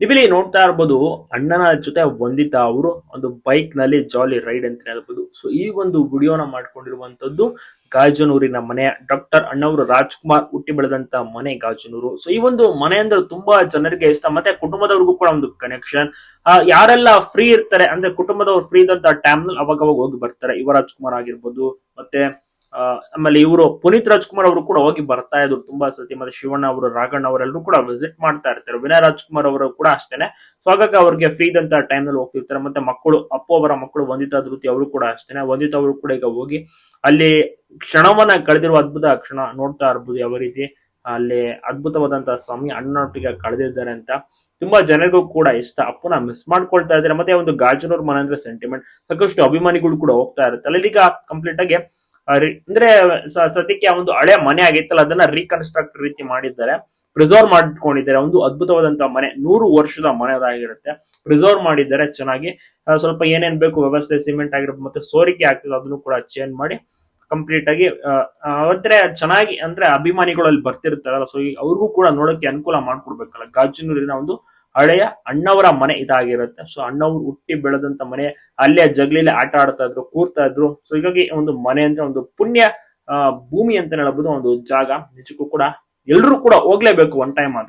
ನೀವಿಲ್ಲಿ ನೋಡ್ತಾ ಇರ್ಬೋದು ಅಣ್ಣನ ಜೊತೆ ವಂದಿತಾ ಅವರು ಒಂದು ಬೈಕ್ನಲ್ಲಿ ಜಾಲಿ ರೈಡ್ ಅಂತ ಹೇಳ್ಬೋದು. ಸೊ ಈ ಒಂದು ವಿಡಿಯೋನ ಮಾಡ್ಕೊಂಡಿರುವಂತದ್ದು ಗಾಜನೂರಿನ ಮನೆ. ಡಾಕ್ಟರ್ ಅಣ್ಣವರು ರಾಜ್ಕುಮಾರ್ ಹುಟ್ಟಿ ಬೆಳೆದಂತ ಮನೆ ಗಾಜನೂರು. ಸೊ ಈ ಒಂದು ಮನೆ ಅಂದ್ರೆ ತುಂಬಾ ಜನರಿಗೆ ಇಷ್ಟ. ಮತ್ತೆ ಕುಟುಂಬದವ್ರಿಗೂ ಕೂಡ ಒಂದು ಕನೆಕ್ಷನ್ ಯಾರೆಲ್ಲ ಫ್ರೀ ಇರ್ತಾರೆ ಅಂದ್ರೆ ಕುಟುಂಬದವ್ರು ಫ್ರೀ ಇದ್ದಂತ ಟೈಮ್ನಲ್ಲಿ ಅವಾಗ ಅವಾಗ ಹೋಗಿ ಬರ್ತಾರೆ. ಯುವ ರಾಜ್ಕುಮಾರ್ ಆಗಿರ್ಬೋದು, ಮತ್ತೆ ಆಮೇಲೆ ಇವರು ಪುನೀತ್ ರಾಜ್ಕುಮಾರ್ ಅವರು ಕೂಡ ಹೋಗಿ ಬರ್ತಾ ಇದ್ರು ತುಂಬಾ ಸತಿ. ಮತ್ತೆ ಶಿವಣ್ಣ ಅವರು ರಾಘಣ್ಣ ಅವರೆಲ್ಲರೂ ಕೂಡ ವಿಸಿಟ್ ಮಾಡ್ತಾ ಇರ್ತಾರೆ. ವಿನಯ್ ರಾಜ್ಕುಮಾರ್ ಅವರು ಕೂಡ ಅಷ್ಟೇನೆ. ಸೊ ಹಾಗಾಗಿ ಅವ್ರಿಗೆ ಫ್ರೀ ಇದ್ದಂತ ಟೈಮ್ನಲ್ಲಿ ಹೋಗ್ತಿರ್ತಾರೆ. ಮತ್ತೆ ಮಕ್ಕಳು, ಅಪ್ಪು ಅವರ ಮಕ್ಕಳು ವಂದಿತಾ ಧೃತಿ ಅವರು ಕೂಡ ಅಷ್ಟೇನೆ. ವಂದಿತಾ ಅವರು ಕೂಡ ಈಗ ಹೋಗಿ ಅಲ್ಲಿ ಕ್ಷಣವನ್ನ ಕಳೆದಿರುವ ಅದ್ಭುತ ಕ್ಷಣ ನೋಡ್ತಾ ಇರ್ಬೋದು ಯಾವ ರೀತಿ. ಅಲ್ಲಿ ಅದ್ಭುತವಾದಂತಹ ಸ್ವಾಮಿ ಅಣ್ಣನೊಟ್ಟಿಗೆ ಕಳೆದಿದ್ದಾರೆ ಅಂತ ತುಂಬಾ ಜನರಿಗೂ ಕೂಡ ಇಷ್ಟ. ಅಪ್ಪನ ಮಿಸ್ ಮಾಡ್ಕೊಳ್ತಾ ಇದ್ದಾರೆ. ಮತ್ತೆ ಒಂದು ಗಾಜನೂರ್ ಮನೆ ಅಂದ್ರೆ ಸೆಂಟಿಮೆಂಟ್ ಸಾಕಷ್ಟು ಅಭಿಮಾನಿಗಳು ಕೂಡ ಹೋಗ್ತಾ ಇರುತ್ತೆ ಈಗ ಕಂಪ್ಲೀಟ್ ಆಗಿ ಅಂದ್ರೆ ಸದ್ಯಕ್ಕೆ ಒಂದು ಹಳೆ ಮನೆ ಆಗಿತ್ತಲ್ಲ, ಅದನ್ನ ರೀಕನ್ಸ್ಟ್ರಕ್ಟ್ ರೀತಿ ಮಾಡಿದ್ದಾರೆ. ಪ್ರಿಸರ್ವ್ ಮಾಡ್ಕೊಂಡಿದ್ದಾರೆ. ಒಂದು ಅದ್ಭುತವಾದಂತಹ ಮನೆ, ನೂರು ವರ್ಷದ ಮನೆ ಅದಾಗಿರುತ್ತೆ. ಪ್ರಿಸರ್ವ್ ಮಾಡಿದ್ದಾರೆ ಚೆನ್ನಾಗಿ. ಸ್ವಲ್ಪ ಏನೇನ್ ಬೇಕು ವ್ಯವಸ್ಥೆ ಸಿಮೆಂಟ್ ಆಗಿರ್ಬೋದು, ಮತ್ತೆ ಸೋರಿಕೆ ಆಗ್ತದೆ, ಅದನ್ನು ಕೂಡ ಚೇಂಜ್ ಮಾಡಿ ಕಂಪ್ಲೀಟ್ ಆಗಿ ಅಂದ್ರೆ ಚೆನ್ನಾಗಿ, ಅಂದ್ರೆ ಅಭಿಮಾನಿಗಳು ಅಲ್ಲಿ ಬರ್ತಿರ್ತಾರಲ್ಲ ಸೊ ಅವ್ರಿಗೂ ಕೂಡ ನೋಡಕ್ಕೆ ಅನುಕೂಲ ಮಾಡ್ಕೊಡ್ಬೇಕಲ್ಲ. ಗಾಜಿನೂರಿನ ಒಂದು ಹಳೆಯ ಅಣ್ಣವರ ಮನೆ ಇದಾಗಿರುತ್ತೆ. ಸೊ ಅಣ್ಣವ್ರು ಹುಟ್ಟಿ ಬೆಳೆದಂತ ಮನೆ, ಅಲ್ಲೇ ಜಗ್ಲಿಲೆ ಆಟ ಆಡ್ತಾ ಇದ್ರು, ಕೂರ್ತಾ ಇದ್ರು. ಸೊ ಹೀಗಾಗಿ ಒಂದು ಮನೆ ಅಂದ್ರೆ ಒಂದು ಪುಣ್ಯ ಭೂಮಿ ಅಂತ ಹೇಳ್ಬೋದು ಒಂದು ಜಾಗ. ನಿಜಕ್ಕೂ ಕೂಡ ಎಲ್ರು ಕೂಡ ಹೋಗ್ಲೇಬೇಕು ಒನ್ ಟೈಮ್ ಆದ್ರೂ.